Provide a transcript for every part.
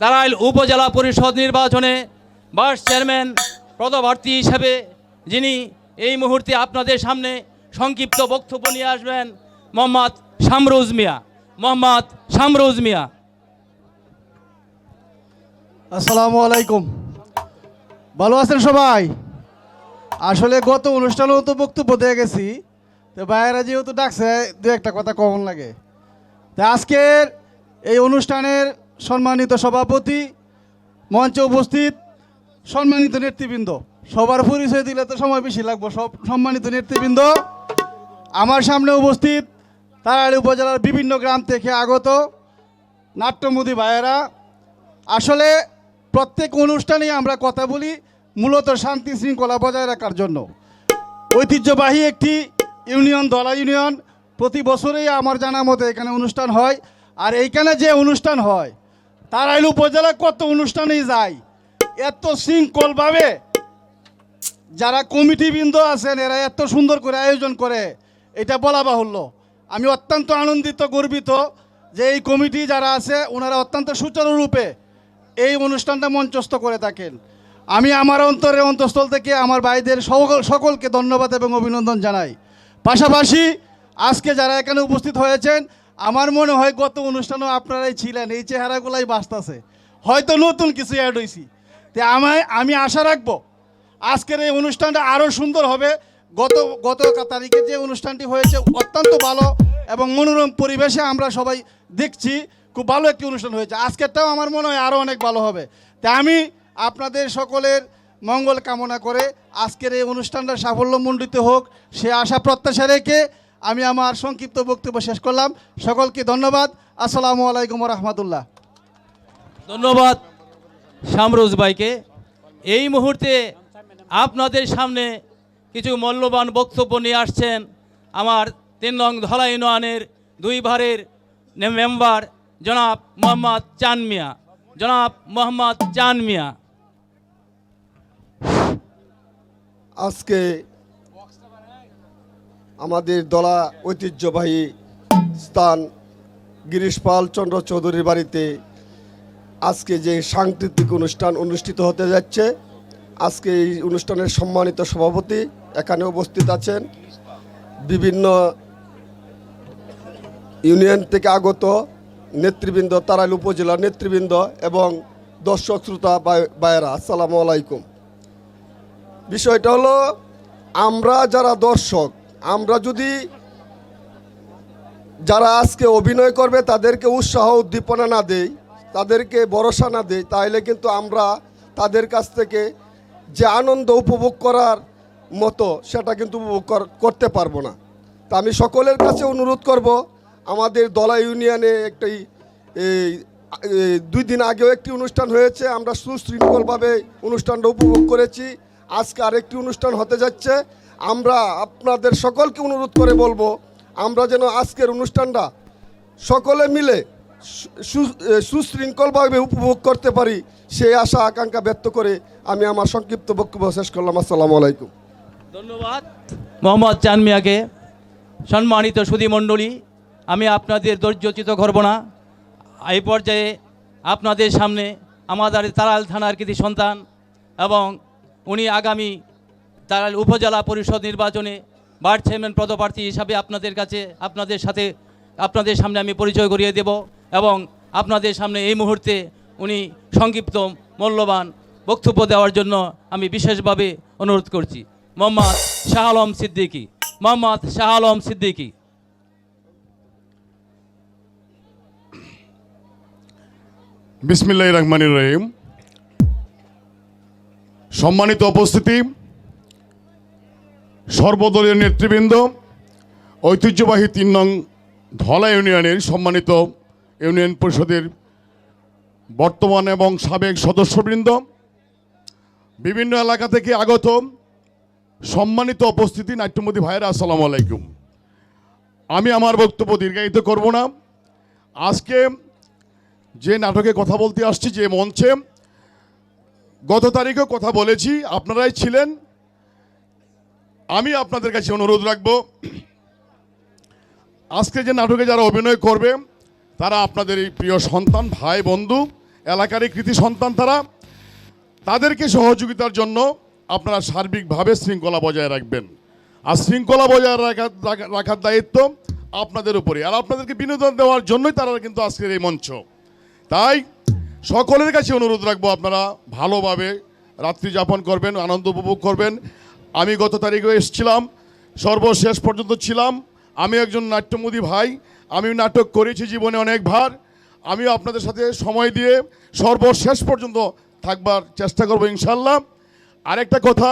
তারাইল উপজেলা পরিষদ নির্বাচনে ভাইস চেয়ারম্যান পদপ্রার্থী হিসেবে যিনি এই মুহূর্তে আপনাদের সামনে সংক্ষিপ্ত বক্তব্য নিয়ে আসবেন মোহাম্মদ শামরুজ মিয়া। মোহাম্মদ শামরুজ মিয়া। আসসালামু আলাইকুম। ভালো আছেন সবাই? আসলে গত অনুষ্ঠানেও তো বক্তব্য দিয়ে গেছি, তো বাইরে যেহেতু ডাকছে, দু একটা কথা কমন লাগে। তা আজকের এই অনুষ্ঠানের সম্মানিত সভাপতি, মঞ্চে উপস্থিত সম্মানিত নেতৃবৃন্দ। সবার পরিচয় দিলে তো সময় বেশি লাগবে, সব সম্মানিত নেতৃবৃন্দ। আমার সামনে উপস্থিত তারাড়ি উপজেলার বিভিন্ন গ্রাম থেকে আগত নাট্যমুদি ভাইয়েরা। আসলে প্রত্যেক অনুষ্ঠানেই আমরা কথা বলি মূলত শান্তি শৃঙ্খলা বজায় রাখার জন্য। ঐতিহ্যবাহী একটি ইউনিয়ন, দলা ইউনিয়ন, প্রতি বছরেই আমার জানা মতে এখানে অনুষ্ঠান হয়। আর এইখানে যে অনুষ্ঠান হয় তারাইল উপজেলা কত অনুষ্ঠানেই যায়? এত শৃঙ্খলভাবে যারা কমিটিবৃন্দ আছেন, এরা এত সুন্দর করে আয়োজন করে, এটা বলা বাহুল্য। আমি অত্যন্ত আনন্দিত, গর্বিত যে এই কমিটি যারা আছে, ওনারা অত্যন্ত সুচারুরূপে এই অনুষ্ঠানটা মঞ্চস্থ করে থাকেন। আমি আমার অন্তরের অন্তঃস্থল থেকে আমার ভাইদের সকল সকলকে ধন্যবাদ এবং অভিনন্দন জানাই। পাশাপাশি আজকে যারা এখানে উপস্থিত হয়েছেন আমার মনে হয় গত অনুষ্ঠানেও আপনারাই ছিলেন, এই চেহারাগুলাই বাঁচতেছে। হয়তো নতুন কিছু অ্যাড হয়েছি তে আমায়, আমি আশা রাখব, আজকের এই অনুষ্ঠানটা আরও সুন্দর হবে। গত গত তারিখে যে অনুষ্ঠানটি হয়েছে, অত্যন্ত ভালো এবং মনোরম পরিবেশে আমরা সবাই দেখছি, খুব ভালো একটি অনুষ্ঠান হয়েছে। আজকেরটাও আমার মনে হয় আরও অনেক ভালো হবে। তাই আমি আপনাদের সকলের মঙ্গল কামনা করে আজকের এই অনুষ্ঠানটা সাফল্যমণ্ডিত হোক। সে আশা প্রত্যাশা রেখে আমি আমার সংক্ষিপ্ত বক্তব্য শেষ করলাম। সকলকে ধন্যবাদ। আসসালামু আলাইকুম রহমতুল্লাহ ধন্যবাদ শামরুজ ভাইকে। এই মুহূর্তে আপনাদের সামনে কিছু মূল্যবান বক্তব্য নিয়ে আসছেন আমার তিন নং ধলা ইউনিয়নের দুই ভারের মেম্বার জনাব মোহাম্মদ চান মিয়া। জনাব মোহাম্মদ চান মিয়া। আজকে আমাদের দলা ঐতিহ্যবাহী স্থান গিরিশপাল চন্দ্র চৌধুরীর বাড়িতে আজকে যে সাংস্কৃতিক অনুষ্ঠান অনুষ্ঠিত হতে যাচ্ছে, আজকে এই অনুষ্ঠানের সম্মানিত সভাপতি এখানে উপস্থিত আছেন। বিভিন্ন ইউনিয়ন থেকে আগত নেতৃবৃন্দ, তারাইল উপজেলার নেতৃবৃন্দ এবং দর্শক, শ্রোতা বায়রা আসসালামু আলাইকুম। বিষয়টা হলো, আমরা যারা দর্শক আমরা যদি যারা আজকে অভিনয় করবে তাদেরকে উৎসাহ উদ্দীপনা না দেই, তাদেরকে ভরসা না দেই, তাহলে কিন্তু আমরা তাদের কাছ থেকে যে আনন্দ উপভোগ করার মতো সেটা কিন্তু উপভোগ কর- করতে পারব না। তা আমি সকলের কাছে অনুরোধ করব, আমাদের দলা ইউনিয়নে একটি দুই দিন আগেও একটি অনুষ্ঠান হয়েছে, আমরা সুশৃঙ্খলভাবে অনুষ্ঠানটা উপভোগ করেছি। আজকে আরেকটি অনুষ্ঠান হতে যাচ্ছে আমরা আপনাদের সকলকে অনুরোধ করে বলব, আমরা যেন আজকের অনুষ্ঠানটা সকলে মিলে সুশৃঙ্খলভাবে উপভোগ করতে পারি, সেই আশা, আকাঙ্ক্ষা ব্যক্ত করে আমি আমার সংক্ষিপ্ত বক্তব্য শেষ করলাম। আসসালামু আলাইকুম। ধন্যবাদ। মোহাম্মদ চান মিয়াকে সম্মানিত সুধী মণ্ডলী, আমি আপনাদের ধৈর্যচিত করব না। এই পর্যায়ে আপনাদের সামনে আমাদের তারাল থানার কৃতি সন্তান এবং উনি আগামী তারাল উপজেলা পরিষদ নির্বাচনে ভাইস চেয়ারম্যান পদপ্রার্থী হিসাবে আপনাদের কাছে, আপনাদের সাথে, আপনাদের সামনে আমি পরিচয় করিয়ে দেব এবং আপনাদের সামনে এই মুহূর্তে উনি সংক্ষিপ্ত মূল্যবান বক্তব্য দেওয়ার জন্য আমি বিশেষভাবে অনুরোধ করছি। মোহাম্মদ শাহ আলম সিদ্দিকী, মোহাম্মদ শাহ আলম সিদ্দিকী। বিসমিল্লাহ রহমানির রহিম। সম্মানিত উপস্থিতি সর্বদলীয় নেতৃবৃন্দ, ঐতিহ্যবাহী তিন নং ধলা ইউনিয়নের সম্মানিত ইউনিয়ন পরিষদের বর্তমান এবং সাবেক সদস্যবৃন্দ, বিভিন্ন এলাকা থেকে আগত সম্মানিত উপস্থিতি নাট্যমতী ভাইয়েরা আসসালামু আলাইকুম। আমি আমার বক্তব্য দীর্ঘায়িত করব না। আজকে যে নাটকে কথা বলতে আসছি, যে মঞ্চে গত তারিখেও কথা বলেছি, আপনারাই ছিলেন আমি আপনাদের কাছে অনুরোধ রাখব, আজকে যে নাটকে যারা অভিনয় করবে, তারা আপনাদের এই প্রিয় সন্তান, ভাই, বন্ধু, এলাকারই কৃতি সন্তান তারা, তাদেরকে সহযোগিতার জন্য আপনারা সার্বিকভাবে শৃঙ্খলা বজায় রাখবেন। আর শৃঙ্খলা বজায় রাখার রাখা- রাখার দায়িত্ব আপনাদের উপরে। আর আপনাদেরকে বিনোদন দেওয়ার জন্যই তারা কিন্তু আজকের এই মঞ্চ। তাই সকলের কাছে অনুরোধ রাখব আপনারা ভালোভাবে রাত্রি যাপন করবেন, আনন্দ উপভোগ করবেন। আমি গত তারিখে এসেছিলাম, সর্বশেষ পর্যন্ত ছিলাম। আমি একজন নাট্যমোদী ভাই, আমি নাটক করেছি জীবনে অনেকবার। আমিও আপনাদের সাথে সময় দিয়ে সর্বশেষ পর্যন্ত থাকবার চেষ্টা করব ইনশাল্লাহ আরেকটা কথা,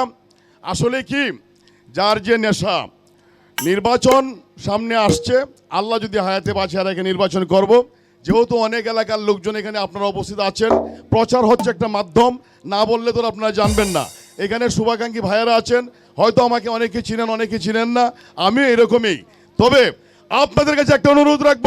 আসলে কি, যার যে নেশা, নির্বাচন সামনে আসছে, আল্লাহ যদি হায়াতে বাঁচিয়ে রেখে নির্বাচন করব। যেহেতু অনেক এলাকার লোকজন এখানে আপনারা উপস্থিত আছেন, প্রচার হচ্ছে একটা মাধ্যম, না বললে তো আপনারা জানবেন না। এখানে শুভাকাঙ্ক্ষী ভাইয়েরা আছেন, হয়তো আমাকে অনেকে চিনেন অনেকে চিনেন না, আমি এরকমই। তবে আপনাদের কাছে একটা অনুরোধ রাখব,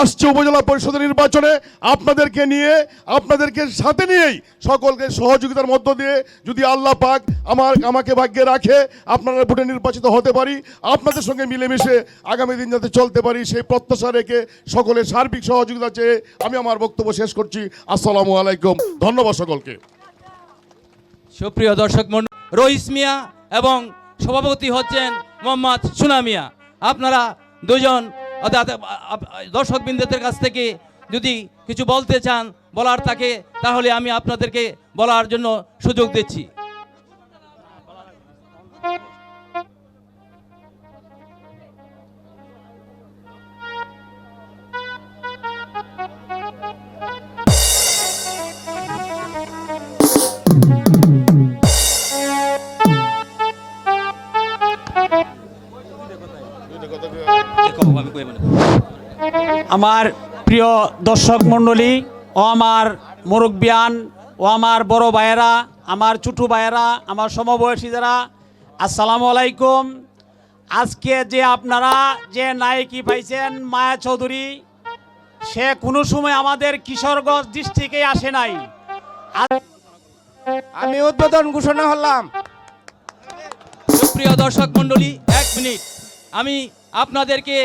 আসছে উপজেলা পরিষদের নির্বাচনে আপনাদেরকে নিয়ে, আপনাদেরকে সাথে নিয়েই সকলকে সহযোগিতার মধ্য দিয়ে যদি আল্লাহ পাক আমার, আমাকে ভাগ্যে রাখে, আপনারা ভোটে নির্বাচিত হতে পারি, আপনাদের সঙ্গে মিলেমিশে আগামী দিন যাতে চলতে পারি, সেই প্রত্যাশা রেখে সকলের সার্বিক সহযোগিতা চেয়ে আমি আমার বক্তব্য শেষ করছি। আসসালামু আলাইকুম। ধন্যবাদ সকলকে। সুপ্রিয় দর্শক মন্ডল রইস মিয়া এবং সভাপতি হচ্ছেন মোহাম্মদ সুনামিয়া আপনারা দুজন অর্থাৎ দর্শক বিন্দুদের কাছ থেকে যদি কিছু বলতে চান, বলার থাকে, তাহলে আমি আপনাদেরকে বলার জন্য সুযোগ দিচ্ছি। আমার প্রিয় দর্শক মণ্ডলী ও আমার মুরব্বিয়ান ও আমার বড় ভাইয়েরা আমার ছোটো ভাইয়েরা আমার সমবয়সী যারা আসসালামু আলাইকুম। আজকে যে আপনারা যে নায়কি পাইছেন মায়া চৌধুরী সে কোনো সময় আমাদের কিশোরগঞ্জ ডিস্ট্রিক্টে আসে নাই। আমি উদ্বোধন ঘোষণা হলাম সুপ্রিয় দর্শক মণ্ডলী এক মিনিট। আমি আপনাদেরকে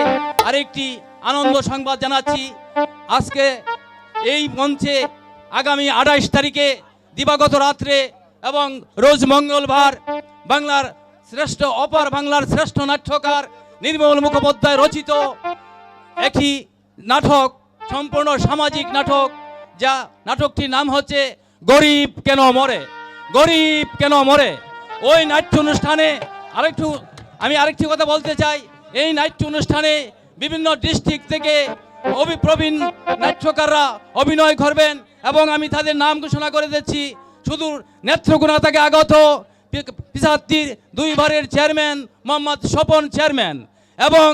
আরেকটি আনন্দ সংবাদ জানাচ্ছি। আজকে এই মঞ্চে আগামী আঠাইশ তারিখে দিবাগত রাত্রে এবং রোজ মঙ্গলবার বাংলার শ্রেষ্ঠ অপার বাংলার শ্রেষ্ঠ নাট্যকার নির্মল মুখোপাধ্যায় রচিত একটি নাটক, সম্পূর্ণ সামাজিক নাটক, যা নাটকটির নাম হচ্ছে গরিব কেন মরে? গরিব কেন মরে? ওই নাট্য অনুষ্ঠানে আরেকটু আমি আরেকটি কথা বলতে চাই। এই নাট্য অনুষ্ঠানে বিভিন্ন ডিস্ট্রিক্ট থেকে অভিপ্রবীণ নাট্যকাররা অভিনয় করবেন এবং আমি তাদের নাম ঘোষণা করে দিচ্ছি। শুধু নেত্রকোনা থেকে আগত পিসাত্তির দুইবারের চেয়ারম্যান মোহাম্মদ স্বপন চেয়ারম্যান এবং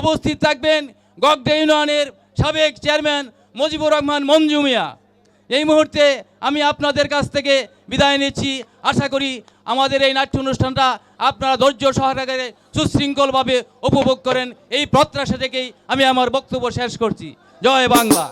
উপস্থিত থাকবেন গগডে ইউনিয়নের সাবেক চেয়ারম্যান মুজিবুর রহমান মঞ্জু মিয়া। এই মুহূর্তে আমি আপনাদের কাছ থেকে বিদায় নিচ্ছি। আশা করি আমাদের এই নাট্য অনুষ্ঠানটা আপনারা ধৈর্য সহকারে সুশৃঙ্খলভাবে উপভোগ করেন। এই প্রত্যাশা থেকেই আমি আমার বক্তব্য শেষ করছি। জয় বাংলা।